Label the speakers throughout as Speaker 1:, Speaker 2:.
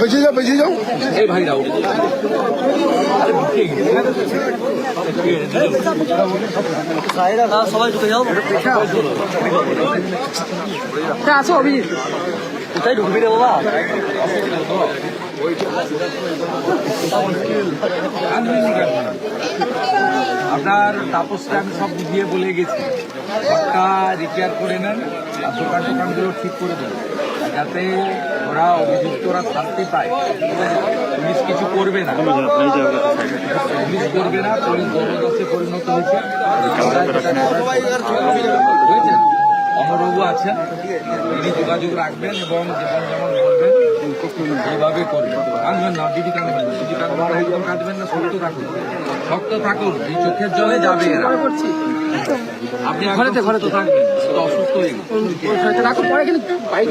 Speaker 1: পেছিয়ে যাও পেছিয়ে যাও
Speaker 2: সবাই ঢুকে যাও
Speaker 3: আছো অভিজিৎ
Speaker 2: কোথায় ঢুকবি রে বাবা
Speaker 4: আপনার তাপসটা আমি সব বুঝিয়ে বলে গেছি। ঘরটা রিপেয়ার করে নেন আর দোকান টোকানগুলো ঠিক করে দেন যাতে ওরা অভিযুক্তরা শান্তি পায়। পুলিশ কিছু করবে না। পুলিশ করবে না পুলিশ জবরদস্তি পরিণত হয়েছে। বুঝেছেন অমরবাবু আছেন তিনি যোগাযোগ রাখবেন এবং যেমন যেমন বলবেন এইভাবে করবেন কাঁদবেন না দিদি কাঁদবেন না দিদি কাঁদবেন একদম কাঁদবেন না শক্ত থাকুন শক্ত থাকুন এই চোখের জলে যাবে এরা আপনি ঘরেতে ঘরেতে থাকবেন অসুস্থ হয়ে গেছে
Speaker 3: পরে কিন্তু বাইক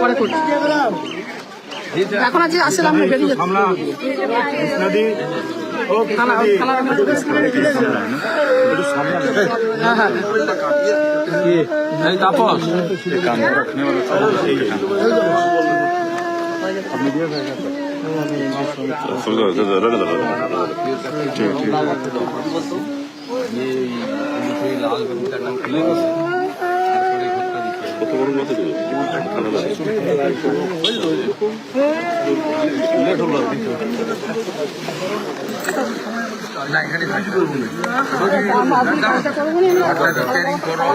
Speaker 3: পরে করছি এখন আজ আসলে আমরা বেরিয়ে যাচ্ছি হ্যাঁ হ্যাঁ
Speaker 4: তাপস এই পুলিশে থাকি রিপেয়ারিং করো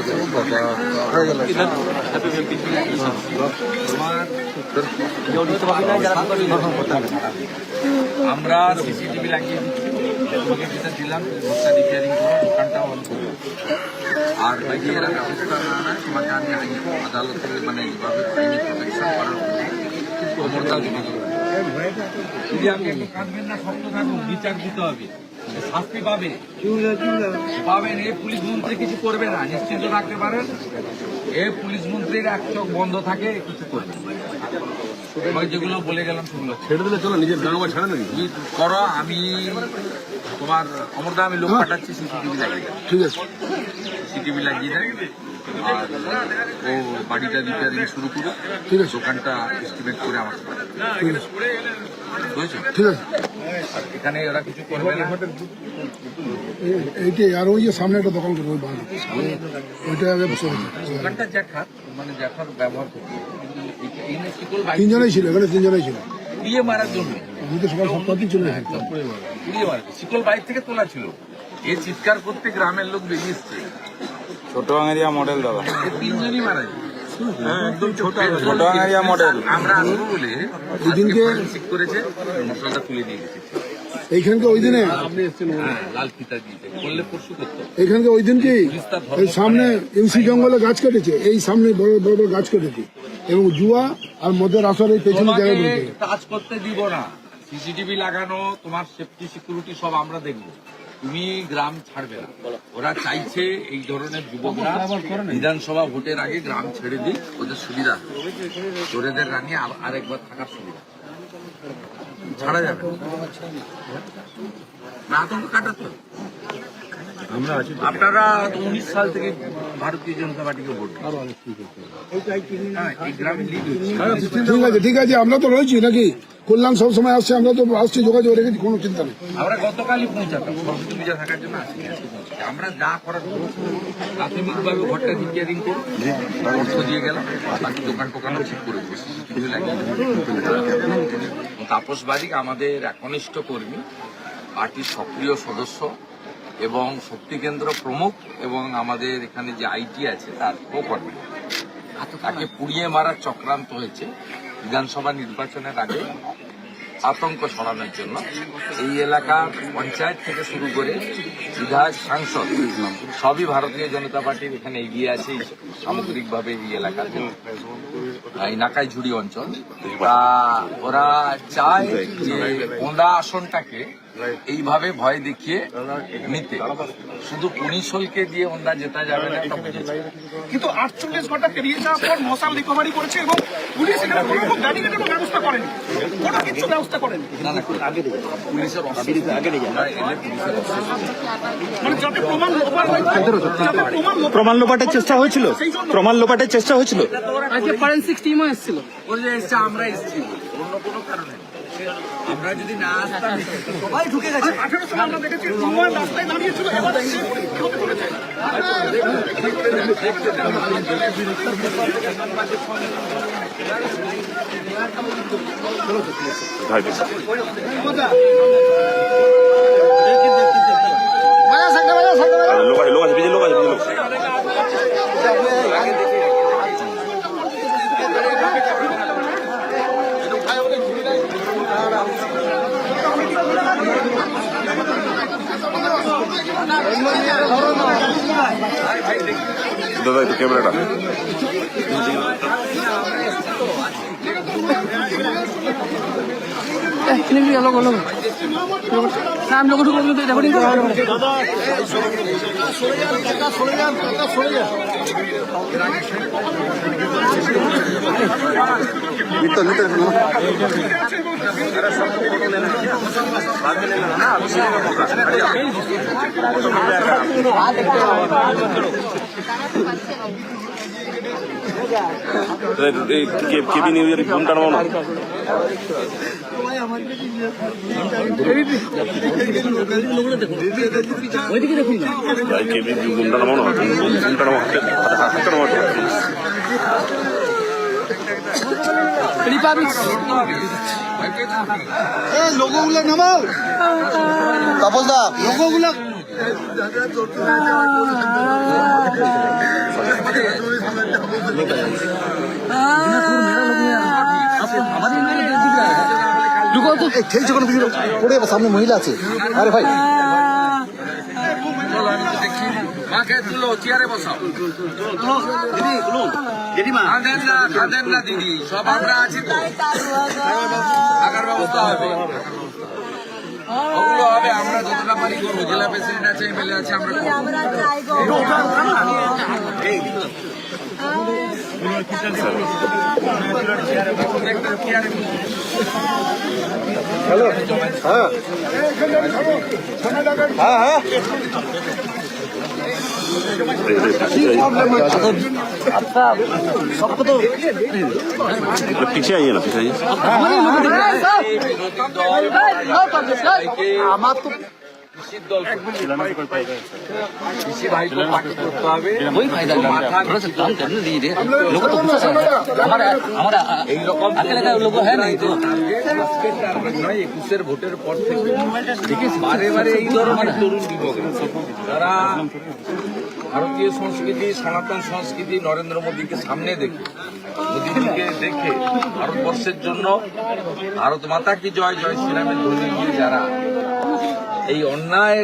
Speaker 4: আমরা সিসিটিভি লাগিয়ে এরা তোমাকে আমি মানে থাকুন বিচার দিতে হবে শাস্তি পাবে পাবেন এই পুলিশ মন্ত্রী কিছু করবে না নিশ্চিন্ত রাখতে পারেন এ পুলিশ মন্ত্রীর এক চোখ বন্ধ থাকে কিছু করবে যেগুলো বলে গেলাম সেগুলো
Speaker 1: ছেড়ে দিলে চলো নিজের গাঁ ছাড়ে নাকি
Speaker 4: করো আমি তোমার অমরদা আমি লোক পাঠাচ্ছি সিসিটিভি লাগিয়ে
Speaker 1: ঠিক আছে।
Speaker 4: সিসিটিভি লাগিয়ে দেয় আর ও বাড়িটা রিপেয়ারিং শুরু করুক।
Speaker 1: ঠিক আছে।
Speaker 4: দোকানটা এস্টিমেট করে আমার বুঝেছ?
Speaker 1: ঠিক আছে।
Speaker 4: আর এখানে ওরা কিছু করবে না।
Speaker 1: এইটাই। আর ওই যে সামনে একটা দোকান করব ওইটা আগে
Speaker 4: দোকানটা জ্যাঠার মানে জ্যাঠার ব্যবহার
Speaker 1: তিনজনেই ছিল এখানে তিনজনেই ছিল।
Speaker 4: পুড়িয়ে মারার জন্য পুড়িয়ে শিকল বাইক থেকে তোলা ছিল এ চিৎকার করতে গ্রামের লোক বেরিয়ে এসছে
Speaker 5: ছোট আঙারিয়া মডেল দাদা
Speaker 4: তিনজনই মারা যায়
Speaker 5: একদম ছোট ছোট আঙেরিয়া মডেল
Speaker 4: আমরা আসব বলে
Speaker 1: দুদিনকে
Speaker 4: ঠিক করেছে মশলাটা তুলে দিয়ে গেছে
Speaker 1: এইখানকে ওই দিনে?
Speaker 4: হ্যাঁ করতো।
Speaker 1: এইখানকে ওই দিনকেই এই সামনে এমসি জঙ্গলে গাছ কেটেছে। এই সামনে বড় বড় বড় গাছ কেটেছে। এবং জুয়া আর মদের আসর এই পেছনে বলতে
Speaker 4: কাজ করতে দিব না। সিসিটিভি লাগানো তোমার সেফটি সিকিউরিটি সব আমরা দেখব। তুমি গ্রাম ছাড়বে না। ওরা চাইছে এই ধরনের যুবকরা বিধানসভা ভোটের আগে গ্রাম ছেড়ে দিই ওদের সুবিধা চোরেদের রানিয়ে আর- আরেকবার থাকার সুবিধা। ছাড়া যাবে না। না আতঙ্ক কাটাতে। আপনারা উনিশ সাল থেকে ভারতীয় জনতা পার্টিকে ভোট। হ্যাঁ, এই গ্রামে লিড হচ্ছে
Speaker 1: ঠিক আছে ঠিক আছে আমরা তো রয়েছি নাকি? কল্যাণ সব সময় আসছে আমরা তো আসছি যোগাযোগ রেখেছি কোনো চিন্তা নেই।
Speaker 4: আমরা গতকালই পৌঁছাতাম থাকার জন্য আমরা যা করার প্রাথমিকভাবে ঘরটা রিপেয়ারিং করুন অর্থ দিয়ে গেলাম বাকি দোকান টোকানও ঠিক করে দেবো। তাপস বারিক আমাদের একনিষ্ঠ কর্মী পার্টির সক্রিয় সদস্য এবং শক্তি কেন্দ্র প্রমুখ এবং আমাদের এখানে যে আইটি আছে তার কর্মী তাকে পুড়িয়ে মারার চক্রান্ত হয়েছে। বিধানসভা নির্বাচনের আগে আতঙ্ক ছড়ানোর জন্য এই এলাকা পঞ্চায়েত থেকে শুরু করে বিধায়ক, সাংসদ, সবই ভারতীয় জনতা পার্টির এখানে এগিয়ে আছে সামগ্রিকভাবে এই এলাকাতে এই নাকাইঝুড়ি অঞ্চল। তা ওরা চায় যে ওন্দা আসনটাকে এইভাবে ভয় দেখিয়ে নিতে। শুধু পুলিশলকে দিয়ে ওন্দা যেতে যাবে না।
Speaker 6: কিন্তু আটচল্লিশ ঘণ্টা পেরিয়ে যাওয়ার পর মশাল রিকভারি করেছে এবং পুলিশ এখানে কোনো রকম ব্যারিকেডেরও ব্যবস্থা করেনি। কোনো কিছু ব্যবস্থা করেনি।
Speaker 4: না না পুলিশের
Speaker 6: মানে প্রমাণ হয়
Speaker 7: লোপাটের চেষ্টা হয়েছিল? প্রমাণ লোপাটের চেষ্টা হয়েছিল?
Speaker 2: আজকে ফরেন্সিক টিমও এসেছিল।
Speaker 4: বলে যে এসছে আমরা এসছি। অন্য কোনো কারণে। আমরা যদি না আসতাম সবাই ঢুকে গেছে।
Speaker 6: আঠেরো সালে আমরা দেখেছি প্রমাণ রাস্তায় দাঁড়িয়েছিল এবার সে পরীক্ষা হতে চলেছে
Speaker 7: লোক আছে লোক আছে লোক আছে বিজয় লোক দাদা একটু ক্যামেরাটা।
Speaker 2: লোক লোক না আমি লোক ঢুকলো কিন্তু
Speaker 7: কেবি ফোনটা নামানো
Speaker 2: ওইদিকে দেখুন না
Speaker 7: কেবি ফোনটা নামানো ফোনটা নামানো হাতটা নামানো
Speaker 2: রিপাবলিক ঢুকো তো
Speaker 8: ঠেলছে কোনো কিছু সামনে মহিলা আছে আরে ভাই
Speaker 4: দিদি সব আমরা আছি তো পারি করব জেলা প্রেসিডেন্ট আছে এমএলএ আছে আমরা
Speaker 7: পিছিয়ে আইয়ে
Speaker 2: আমার তো
Speaker 4: একুশের ভোটের পর থেকে এই তরুণ ভারতীয় সংস্কৃতি সনাতন সংস্কৃতি নরেন্দ্র মোদীকে সামনে দেখে মোদীজিকে দেখে ভারতবর্ষের জন্য ভারত মাতা কি জয় জয় শ্রীরামের ধ্বনি যারা এই অন্যায়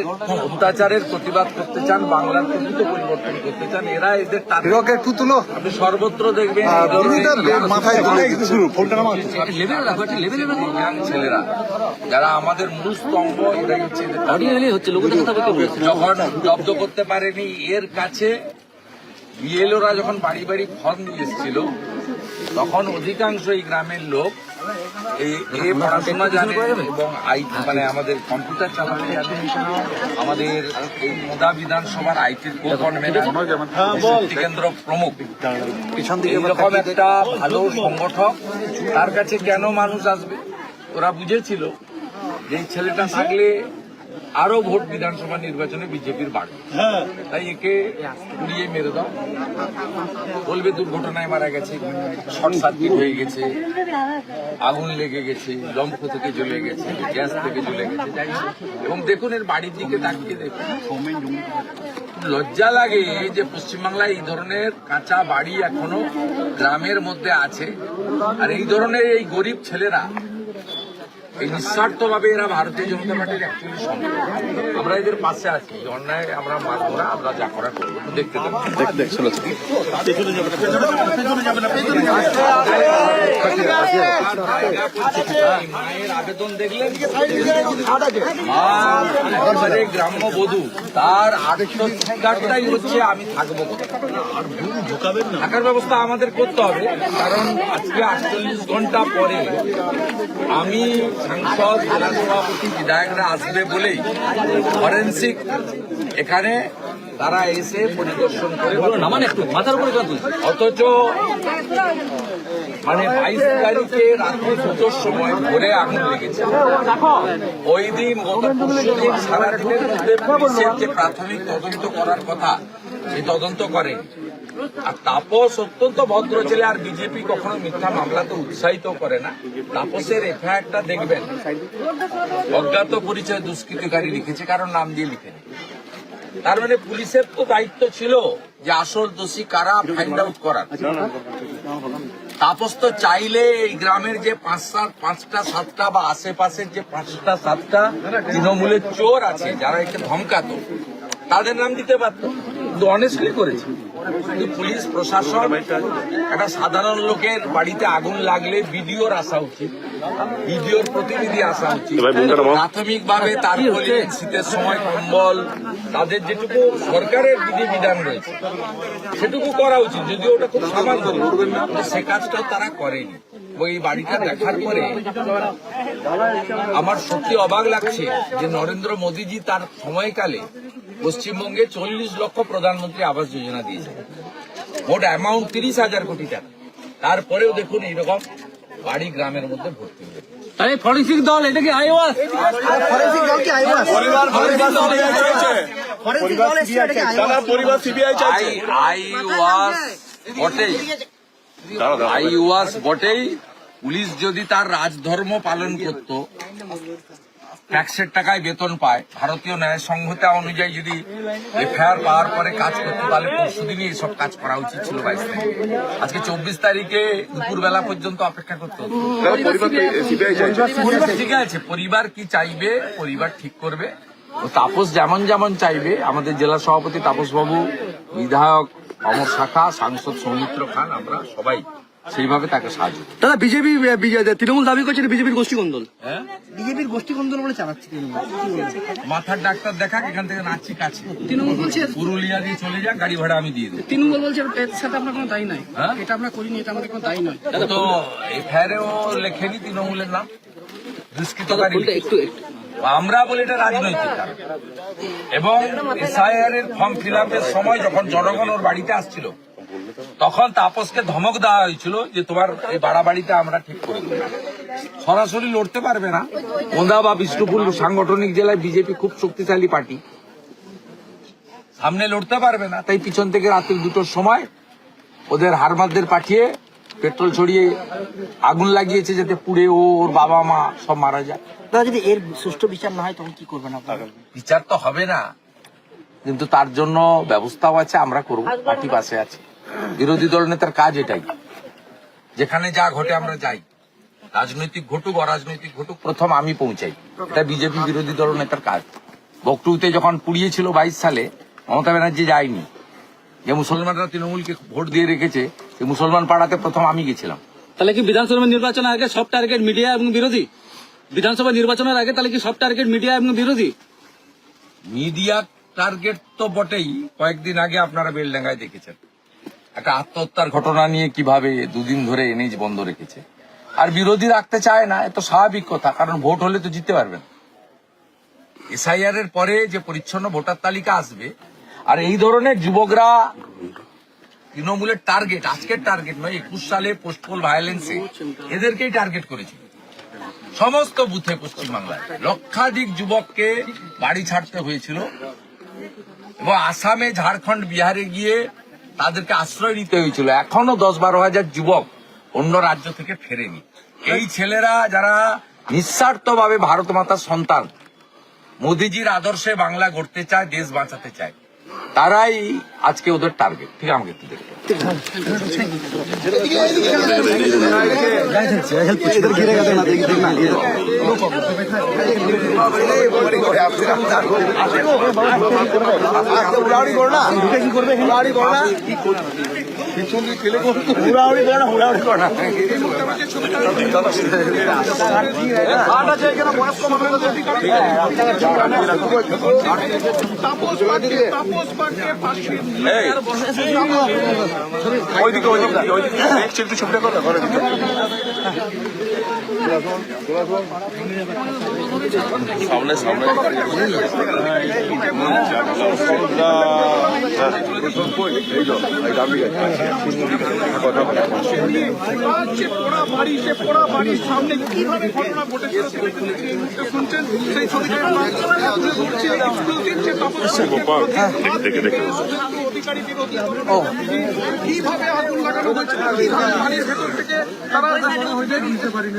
Speaker 4: অত্যাচারের প্রতিবাদ করতে চান বাংলার প্রকৃত পরিবর্তন করতে চান এরা এদের
Speaker 8: একটু তুলো
Speaker 4: আপনি সর্বত্র দেখবেন
Speaker 8: মাথায়
Speaker 9: রাখো
Speaker 4: young ছেলেরা। যারা আমাদের মূল স্তম্ভ এটাই হচ্ছে যখন জব্দ করতে পারেনি এর কাছে বিএলওরা যখন বাড়ি বাড়ি ফর্ম নিয়ে এসেছিল তখন অধিকাংশ এই গ্রামের লোক এই পড়াশোনা জানে এবং আই মানে আমাদের কম্পিউটার চালাতে জানে। আমাদের এই মোদা বিধানসভার আইটির শক্তি কেন্দ্র প্রমুখ। এইরকম একটা ভালো সংগঠক তার কাছে কেন মানুষ আসবে? ওরা বুঝেছিল যে এই ছেলেটা থাকলে আরও ভোট বিধানসভা নির্বাচনে বিজেপির বাড়বে। তাই একে উড়িয়ে মেরে দাও। বলবে দুর্ঘটনায় মারা গেছে শর্ট সার্কিট হয়ে গেছে আগুন লেগে গেছে লম্ফ থেকে জ্বলে গেছে গ্যাস থেকে জ্বলে গেছে যাই এবং দেখুন এর বাড়ির দিকে তাকিয়ে দেখুন। লজ্জা লাগে যে পশ্চিমবাংলায় এই ধরনের কাঁচা বাড়ি এখনও গ্রামের মধ্যে আছে। আর এই ধরনের এই গরিব ছেলেরা এই নিঃস্বার্থ এরা ভারতীয় জনতা পার্টির অ্যাকচুয়ালি আমরা এদের পাশে আছি। অন্যায় আমরা মানবো না আমরা যা করা করব দেখতে মায়ের আবেদন দেখলেন একেবারে গ্রাম্য বধূ তার আত্মস্বীকারটাই হচ্ছে আমি থাকব থাকার ব্যবস্থা আমাদের করতে হবে কারণ আজকে আটচল্লিশ ঘণ্টা পরে আমি সাংসদ জেলা সভাপতি বিধায়করা আসবে বলেই ফরেন্সিক এখানে তারা এসে পরিদর্শন করে
Speaker 2: নামান একটু মাথার উপরে
Speaker 4: অথচ মানে বাইশ তারিখে রাত্রি দুটোর সময় ভোরে আগুন লেগেছে। ওই দিন সারা দিনের মধ্যে পুলিশের যে প্রাথমিক তদন্ত করার কথা সেই তদন্ত করে। আর তাপস অত্যন্ত ভদ্র ছেলে, আর বিজেপি কখনো মিথ্যা মামলাতে উৎসাহিত করে না। তাপসের এফআইআরটা দেখবেন। অজ্ঞাত পরিচয় দুষ্কৃতকারী লিখেছে কারণ নাম দিয়ে লিখেনি। তার মানে পুলিশের তো দায়িত্ব ছিল যে আসল দোষী কারা ফাইন্ড আউট করার। তাপস তো চাইলে এই গ্রামের যে পাঁচ সাত পাঁচটা, সাতটা বা আশেপাশের যে পাঁচটা, সাতটা তৃণমূলের চোর আছে, যারা একে ধমকাতো, তাদের নাম দিতে পারত কিন্তু অনেস্টলি করেছে। কিন্তু পুলিশ প্রশাসন একটা সাধারণ লোকের বাড়িতে আগুন লাগলে বিডিওর আসা উচিত। বিডিওর প্রতিনিধি আসা উচিত। প্রাথমিকভাবে তার শীতের সময় কম্বল তাদের যেটুকু সরকারের বিধি বিধান রয়েছে সেটুকু করা উচিত যদিও ওটা খুব সামান্য। সে কাজটাও তারা করেনি। ওই বাড়িটা দেখার পরে আমার সত্যি অবাক লাগছে যে নরেন্দ্র মোদীজি তার সময়কালে পশ্চিমবঙ্গে চল্লিশ লক্ষ প্রধানমন্ত্রী আবাস যোজনা দিয়েছে। মোট অ্যামাউন্ট তিরিশ হাজার কোটি টাকা। তারপরেও দেখুন এইরকম বাড়ি গ্রামের মধ্যে ভর্তি হয়ে।
Speaker 2: আরে ফরেন্সিক দল এটা কি আইওয়াস?
Speaker 8: ফরেন্সিক দল আইওয়াস? ফরেন্সিক দল
Speaker 4: বটেই আই ওয়াস বটেই। পুলিশ যদি তার রাজধর্ম পালন করত ট্যাক্সের টাকায় বেতন পায়। ভারতীয় ন্যায় সংহিতা অনুযায়ী যদি এফআইআর পাওয়ার পরে কাজ করতে, তাহলে পরশু দিনই এসব কাজ করা উচিত ছিল বাইশ তারিখ। আজকে চব্বিশ তারিখে দুপুর বেলা পর্যন্ত অপেক্ষা করতে হতো। ঠিক আছে, পরিবার কি চাইবে, পরিবার ঠিক করবে। তাপস যেমন যেমন চাইবে, আমাদের জেলা সভাপতি তাপস বাবু বিধায়ক অমর শাখা, সাংসদ সৌমিত্র খান, আমরা সবাই সেইভাবে তাকে সাহায্য
Speaker 8: দাদা বিজেপি তৃণমূল দাবি করছে বিজেপির গোষ্ঠী কোন্দল
Speaker 4: হ্যাঁ?
Speaker 8: বিজেপির গোষ্ঠী কোন্দল বলে চালাচ্ছে
Speaker 4: মাথার ডাক্তার দেখাক এখান থেকে নাচি কাছে।
Speaker 3: তৃণমূল বলছে
Speaker 4: পুরুলিয়া দিয়ে চলে যাক গাড়ি ভাড়া আমি দিয়ে দেবো।
Speaker 3: তৃণমূল বলছে এর সাথে আপনার কোনো দায়ী নাই।
Speaker 4: হ্যাঁ?
Speaker 3: এটা আমরা করিনি এটা আমাদের কোনো দায়ী নয়।
Speaker 4: তো এফআইআরেও লেখেনি তৃণমূলের নাম। দুষ্কৃতকারী
Speaker 2: একটু একটু।
Speaker 4: আমরা বলি এটা রাজনৈতিক এবং এসআইআর এর ফর্ম ফিল আপের সময় যখন জনগণ ওর বাড়িতে আসছিল তখন তাপসকে ধমক দেওয়া হয়েছিল যে তোমার এই বাড়াবাড়িটা আমরা ঠিক করে দেবো। সরাসরি লড়তে পারবে না। ওন্দা বা বিষ্ণুপুর সাংগঠনিক জেলায় বিজেপি খুব শক্তিশালী পার্টি। সামনে লড়তে পারবে না তাই পিছন থেকে রাত্রি দুটোর সময় ওদের হারমাদদের পাঠিয়ে পেট্রোল ছড়িয়ে আগুন লাগিয়েছে যাতে পুড়ে ও ওর বাবা মা সব মারা যায়।
Speaker 8: দাদা যদি এর সুষ্ঠু বিচার না হয় তখন কি করবেন আপনারা?
Speaker 4: বিচার তো হবে না। কিন্তু তার জন্য ব্যবস্থাও আছে আমরা করব পার্টি পাশে আছে। বিরোধী দল নেতার কাজ এটাই। যেখানে যা ঘটে আমরা যাই। রাজনৈতিক ঘটুক অরাজনৈতিক ঘটুক প্রথম আমি পৌঁছাই। এটা বিজেপি বিরোধী দল নেতার কাজ। বকটুতে যখন পুড়িয়েছিল বাইশ সালে মমতা ব্যানার্জি যায়নি। যে মুসলমানরা তৃণমূলকে ভোট দিয়ে রেখেছে মুসলমান পাড়াতে প্রথম আমি গেছিলাম।
Speaker 2: তাহলে কি বিধানসভা নির্বাচনের আগে সব টার্গেট মিডিয়া এবং বিরোধী? বিধানসভা নির্বাচনের আগে তাহলে কি সব টার্গেট মিডিয়া এবং বিরোধী?
Speaker 4: মিডিয়া টার্গেট তো বটেই। কয়েকদিন আগে আপনারা বেলডাঙ্গায় দেখেছেন। একটা আত্মহত্যার ঘটনা নিয়ে কীভাবে দুদিন ধরে এনএইচ বন্ধ রেখেছে। আর বিরোধী রাখতে চায় না এত স্বাভাবিক কথা, কারণ ভোট হলে তো জিততে পারবেন। এসআইআর এর পরে যে পরিচ্ছন্ন ভোটার তালিকা আসবে, আর এই ধরনের যুবকরা তৃণমূলের টার্গেট আজকের টার্গেট নয়, একুশ সালে পোস্টপোল ভায়োলেন্সে এদেরকেই টার্গেট করেছে সমস্ত বুথে পশ্চিমবাংলায় লক্ষাধিক যুবককে বাড়ি ছাড়তে হয়েছিল। এবং আসামে ঝাড়খণ্ড বিহারে গিয়ে তাদেরকে আশ্রয় নিতে হয়েছিল। এখনও দশ বারো হাজার যুবক অন্য রাজ্য থেকে ফেরেনি। এই ছেলেরা যারা নিঃস্বার্থভাবে ভারত মাতার সন্তান, মোদিজির আদর্শে বাংলা গড়তে চায়, দেশ বাঁচাতে চায় তারাই আজকে ওদের টার্গেট ঠিক আমাকে একটু দেখতে
Speaker 7: তাপস
Speaker 6: ওইদিকে ওইদিকে ওইদিকে। ছবিটা করো ঘরে দিকে। সামনে সামনে দেখে দেখে
Speaker 7: কীভাবে আগুন লাগানো হয়েছে থেকে তারা নিতে পারিনি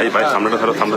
Speaker 6: এই ভাই সামনেটা ধরো সামনে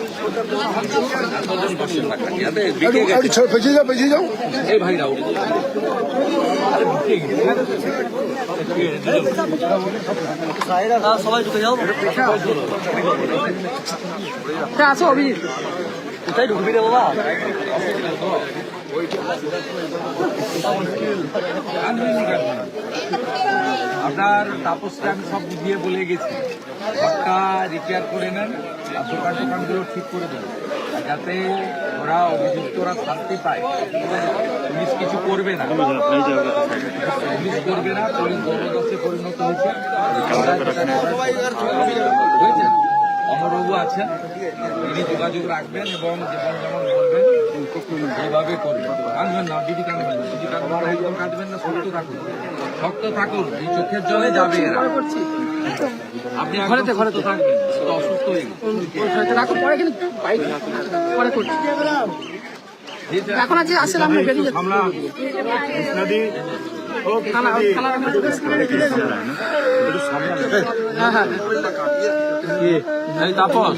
Speaker 1: পেছিয়ে যাও পেছিয়ে যাও।
Speaker 8: সবাই ঢুকে যাও
Speaker 3: আছে অভিজিৎ।
Speaker 8: কোথায় ঢুকবি রে বাবা?
Speaker 4: আপনার তাপসকে আমি সব বুঝিয়ে বলে গেছি। ঘরটা রিপেয়ার করে নেন, আর দোকান টোকানগুলো ঠিক করে দেন। যাতে ওরা অভিযুক্তরা শান্তি পায়। পুলিশ কিছু করবে না। পুলিশ করবে না, পুলিশ জবরদস্তি পরিণত হয়েছে। বুঝেছেন অমরবাবু আছেন, তিনি যোগাযোগ রাখবেন এবং যেমন যেমন বলবেন এইভাবে করবেন কাঁদবেন না দিদি কাঁদবেন না দিদি কাঁদবেন একদম কাঁদবেন না শক্ত থাকুন। শক্ত থাকুন এই চোখের জলে যাবে এরা। আপনি ঘরেতে ঘরেতে। থাকবেন শুধু অসুস্থ হয়ে গেছে
Speaker 3: রাখো পরে কিন্তু বাইক পরে করছি। এখন আজ আসলে আমরা বেরিয়ে যাচ্ছি। হ্যাঁ হ্যাঁ।
Speaker 2: তাপস?